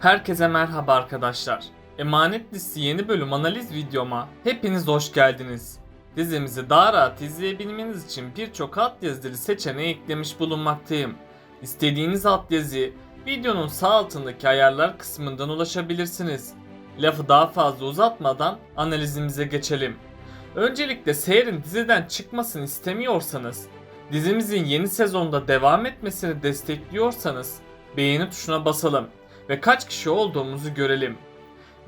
Herkese merhaba arkadaşlar. Emanet Dizisi yeni bölüm analiz videoma hepiniz hoş geldiniz. Dizimizi daha rahat izleyebilmeniz için birçok altyazılı seçeneği eklemiş bulunmaktayım. İstediğiniz altyazıyı videonun sağ altındaki ayarlar kısmından ulaşabilirsiniz. Lafı daha fazla uzatmadan analizimize geçelim. Öncelikle Seher'in diziden çıkmasını istemiyorsanız, dizimizin yeni sezonda devam etmesini destekliyorsanız beğeni tuşuna basalım ve kaç kişi olduğumuzu görelim.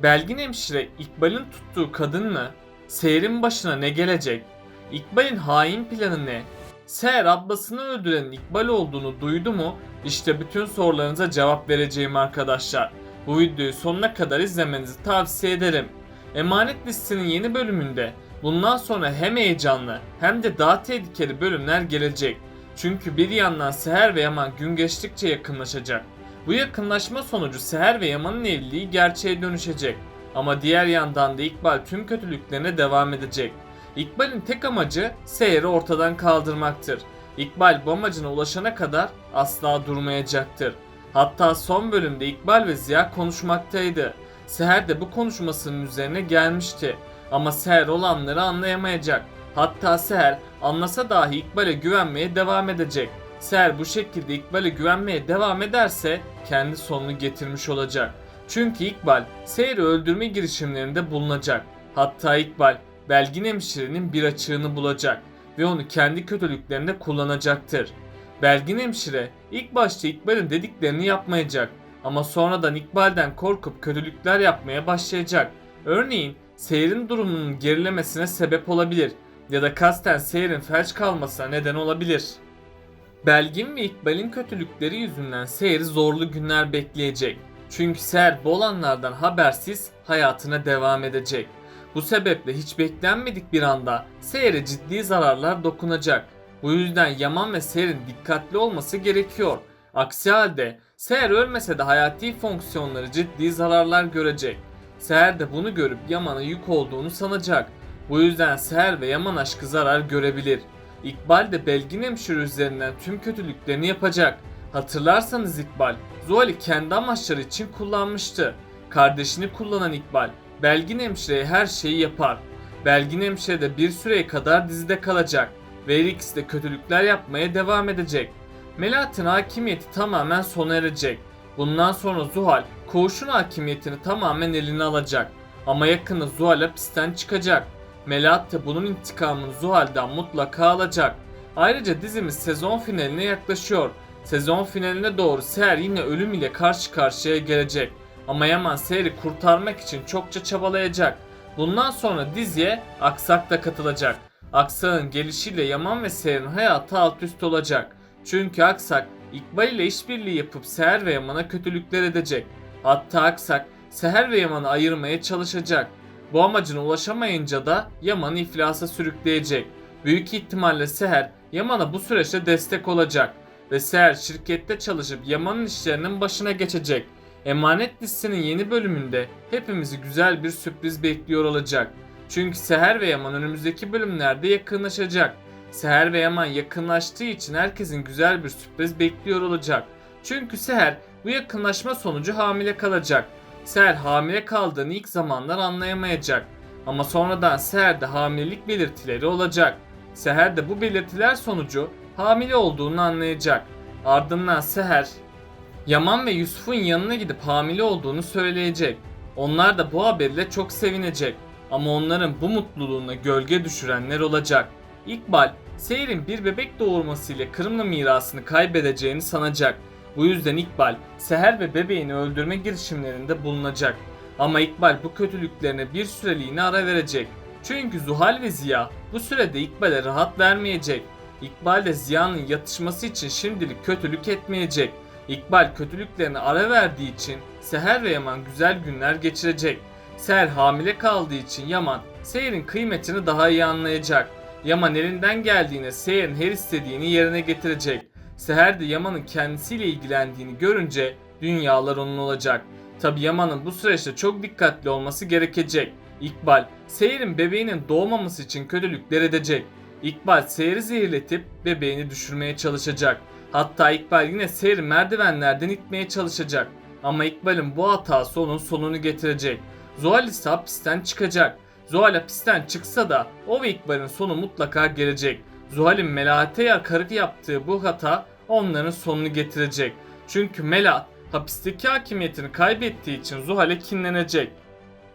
Belgin hemşire İkbal'in tuttuğu kadın mı? Seher'in başına ne gelecek? İkbal'in hain planı ne? Seher ablasını öldüren İkbal olduğunu duydu mu? İşte bütün sorularınıza cevap vereceğim arkadaşlar. Bu videoyu sonuna kadar izlemenizi tavsiye ederim. Emanet listesinin yeni bölümünde bundan sonra hem heyecanlı hem de daha tehlikeli bölümler gelecek. Çünkü bir yandan Seher ve Yaman gün geçtikçe yakınlaşacak. Bu yakınlaşma sonucu Seher ve Yaman'ın evliliği gerçeğe dönüşecek. Ama diğer yandan da İkbal tüm kötülüklerine devam edecek. İkbal'in tek amacı Seher'i ortadan kaldırmaktır. İkbal bu amacına ulaşana kadar asla durmayacaktır. Hatta son bölümde İkbal ve Ziya konuşmaktaydı. Seher de bu konuşmasının üzerine gelmişti. Ama Seher olanları anlayamayacak. Hatta Seher anlasa dahi İkbal'e güvenmeye devam edecek. Seher bu şekilde İkbal'e güvenmeye devam ederse kendi sonunu getirmiş olacak. Çünkü İkbal Seher'i öldürme girişimlerinde bulunacak. Hatta İkbal Belgin hemşirenin bir açığını bulacak ve onu kendi kötülüklerinde kullanacaktır. Belgin hemşire ilk başta İkbal'in dediklerini yapmayacak ama sonradan İkbal'den korkup kötülükler yapmaya başlayacak. Örneğin Seher'in durumunun gerilemesine sebep olabilir ya da kasten Seher'in felç kalmasına neden olabilir. Belgin ve İkbal'in kötülükleri yüzünden Seher'i zorlu günler bekleyecek. Çünkü Seher bu olanlardan habersiz hayatına devam edecek. Bu sebeple hiç beklenmedik bir anda Seher'e ciddi zararlar dokunacak. Bu yüzden Yaman ve Seher'in dikkatli olması gerekiyor. Aksi halde Seher ölmese de hayati fonksiyonları ciddi zararlar görecek. Seher de bunu görüp Yaman'a yük olduğunu sanacak. Bu yüzden Seher ve Yaman aşkı zarar görebilir. İkbal de Belgin hemşire üzerinden tüm kötülüklerini yapacak. Hatırlarsanız İkbal, Zuhal'i kendi amaçları için kullanmıştı. Kardeşini kullanan İkbal, Belgin hemşireye her şeyi yapar. Belgin hemşire de bir süreye kadar dizide kalacak ve her ikisi de kötülükler yapmaya devam edecek. Melahat'in hakimiyeti tamamen sona erecek. Bundan sonra Zuhal, koğuşun hakimiyetini tamamen eline alacak. Ama yakında Zuhal hapisten çıkacak. Melahat bunun intikamını Zuhal'den mutlaka alacak. Ayrıca dizimiz sezon finaline yaklaşıyor. Sezon finaline doğru Seher yine ölüm ile karşı karşıya gelecek. Ama Yaman Seher'i kurtarmak için çokça çabalayacak. Bundan sonra diziye Aksak da katılacak. Aksak'ın gelişiyle Yaman ve Seher'in hayatı alt üst olacak. Çünkü Aksak İkbal ile işbirliği yapıp Seher ve Yaman'a kötülükler edecek. Hatta Aksak Seher ve Yaman'ı ayırmaya çalışacak. Bu amacına ulaşamayınca da Yaman'ı iflasa sürükleyecek. Büyük ihtimalle Seher Yaman'a bu süreçte destek olacak ve Seher şirkette çalışıp Yaman'ın işlerinin başına geçecek. Emanet dizisinin yeni bölümünde hepimizi güzel bir sürpriz bekliyor olacak. Çünkü Seher ve Yaman önümüzdeki bölümlerde yakınlaşacak. Seher ve Yaman yakınlaştığı için herkesin güzel bir sürpriz bekliyor olacak. Çünkü Seher bu yakınlaşma sonucu hamile kalacak. Seher hamile kaldığını ilk zamanlar anlayamayacak. Ama sonradan Seher'de hamilelik belirtileri olacak. Seher de bu belirtiler sonucu hamile olduğunu anlayacak. Ardından Seher Yaman ve Yusuf'un yanına gidip hamile olduğunu söyleyecek. Onlar da bu haberle çok sevinecek. Ama onların bu mutluluğuna gölge düşürenler olacak. İkbal, Seher'in bir bebek doğurmasıyla Kırımlı mirasını kaybedeceğini sanacak. Bu yüzden İkbal, Seher ve bebeğini öldürme girişimlerinde bulunacak. Ama İkbal bu kötülüklerine bir süreliğine ara verecek. Çünkü Zuhal ve Ziya bu sürede İkbal'e rahat vermeyecek. İkbal de Ziya'nın yatışması için şimdilik kötülük etmeyecek. İkbal kötülüklerine ara verdiği için Seher ve Yaman güzel günler geçirecek. Seher hamile kaldığı için Yaman Seher'in kıymetini daha iyi anlayacak. Yaman elinden geldiğine Seher'in her istediğini yerine getirecek. Seher de Yaman'ın kendisiyle ilgilendiğini görünce dünyalar onun olacak. Tabi Yaman'ın bu süreçte çok dikkatli olması gerekecek. İkbal, Seher'in bebeğinin doğmaması için kötülükler edecek. İkbal Seher'i zehirletip bebeğini düşürmeye çalışacak. Hatta İkbal yine Seher'i merdivenlerden itmeye çalışacak. Ama İkbal'in bu hatası onun sonunu getirecek. Zuhal ise hapisten çıkacak. Zuhal hapisten çıksa da o ve İkbal'in sonu mutlaka gelecek. Zuhal'in Melahat'e yakarık yaptığı bu hata onların sonunu getirecek. Çünkü Melahat hapisteki hakimiyetini kaybettiği için Zuhal'e kinlenecek.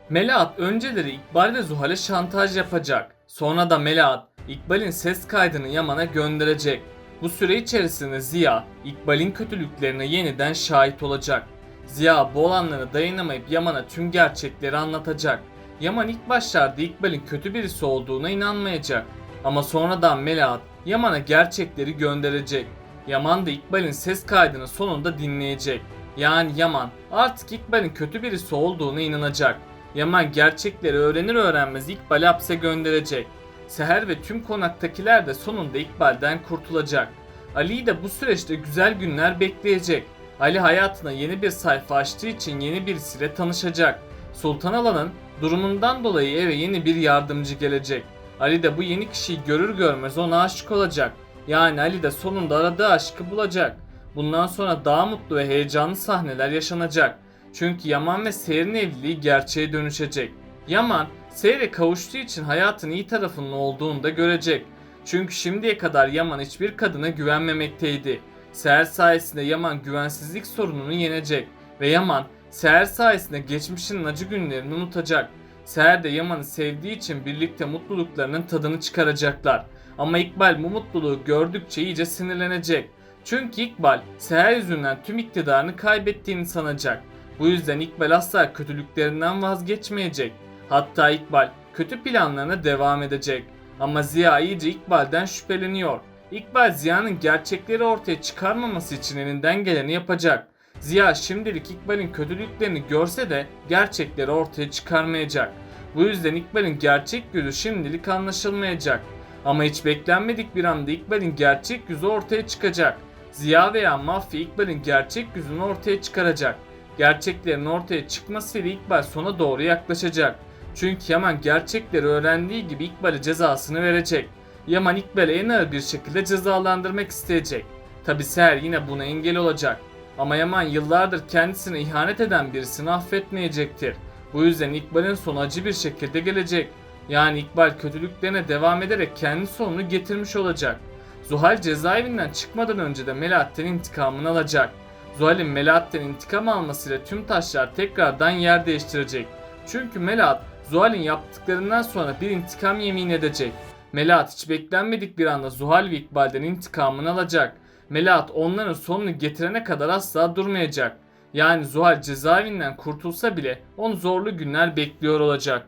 Melahat önceleri İkbal ve Zuhal'e şantaj yapacak. Sonra da Melahat İkbal'in ses kaydını Yaman'a gönderecek. Bu süre içerisinde Ziya, İkbal'in kötülüklerine yeniden şahit olacak. Ziya bu olanlara dayanamayıp Yaman'a tüm gerçekleri anlatacak. Yaman ilk başlarda İkbal'in kötü birisi olduğuna inanmayacak. Ama sonradan Melahat Yaman'a gerçekleri gönderecek. Yaman da İkbal'in ses kaydını sonunda dinleyecek. Yani Yaman artık İkbal'in kötü birisi olduğuna inanacak. Yaman gerçekleri öğrenir öğrenmez İkbal'i hapse gönderecek. Seher ve tüm konaktakiler de sonunda İkbal'den kurtulacak. Ali'yi de bu süreçte güzel günler bekleyecek. Ali hayatına yeni bir sayfa açtığı için yeni birisiyle tanışacak. Sultan Alan'ın durumundan dolayı eve yeni bir yardımcı gelecek. Ali de bu yeni kişiyi görür görmez ona aşık olacak. Yani Ali de sonunda aradığı aşkı bulacak. Bundan sonra daha mutlu ve heyecanlı sahneler yaşanacak. Çünkü Yaman ve Seher'in evliliği gerçeğe dönüşecek. Yaman, Seher'e kavuştuğu için hayatın iyi tarafının olduğunu da görecek. Çünkü şimdiye kadar Yaman hiçbir kadına güvenmemekteydi. Seher sayesinde Yaman güvensizlik sorununu yenecek. Ve Yaman, Seher sayesinde geçmişinin acı günlerini unutacak. Seher de Yaman'ı sevdiği için birlikte mutluluklarının tadını çıkaracaklar. Ama İkbal bu mutluluğu gördükçe iyice sinirlenecek. Çünkü İkbal, Seher yüzünden tüm iktidarını kaybettiğini sanacak. Bu yüzden İkbal asla kötülüklerinden vazgeçmeyecek. Hatta İkbal kötü planlarına devam edecek. Ama Ziya iyice İkbal'den şüpheleniyor. İkbal Ziya'nın gerçekleri ortaya çıkarmaması için elinden geleni yapacak. Ziya şimdilik İkbal'in kötülüklerini görse de gerçekleri ortaya çıkarmayacak. Bu yüzden İkbal'in gerçek yüzü şimdilik anlaşılmayacak. Ama hiç beklenmedik bir anda İkbal'in gerçek yüzü ortaya çıkacak. Ziya veya mafya İkbal'in gerçek yüzünü ortaya çıkaracak. Gerçeklerin ortaya çıkmasıyla İkbal sona doğru yaklaşacak. Çünkü Yaman gerçekleri öğrendiği gibi İkbal'e cezasını verecek. Yaman İkbal'i en ağır bir şekilde cezalandırmak isteyecek. Tabi Seher yine buna engel olacak. Ama Yaman yıllardır kendisine ihanet eden birisini affetmeyecektir. Bu yüzden İkbal'in sonu acı bir şekilde gelecek. Yani İkbal kötülüklerine devam ederek kendi sonunu getirmiş olacak. Zuhal cezaevinden çıkmadan önce de Melahat'ten intikamını alacak. Zuhal'in Melahat'ten intikam almasıyla tüm taşlar tekrardan yer değiştirecek. Çünkü Melahat Zuhal'in yaptıklarından sonra bir intikam yemin edecek. Melahat hiç beklenmedik bir anda Zuhal ve İkbal'den intikamını alacak. Melahat onların sonunu getirene kadar asla durmayacak. Yani Zuhal cezaevinden kurtulsa bile onu zorlu günler bekliyor olacak.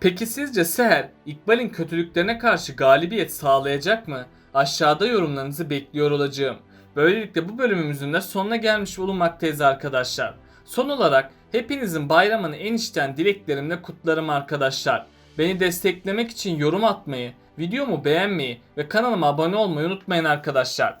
Peki sizce Seher, İkbal'in kötülüklerine karşı galibiyet sağlayacak mı? Aşağıda yorumlarınızı bekliyor olacağım. Böylelikle bu bölümümüzün de sonuna gelmiş bulunmaktayız arkadaşlar. Son olarak hepinizin bayramını en içten dileklerimle kutlarım arkadaşlar. Beni desteklemek için yorum atmayı, videomu beğenmeyi ve kanalıma abone olmayı unutmayın arkadaşlar.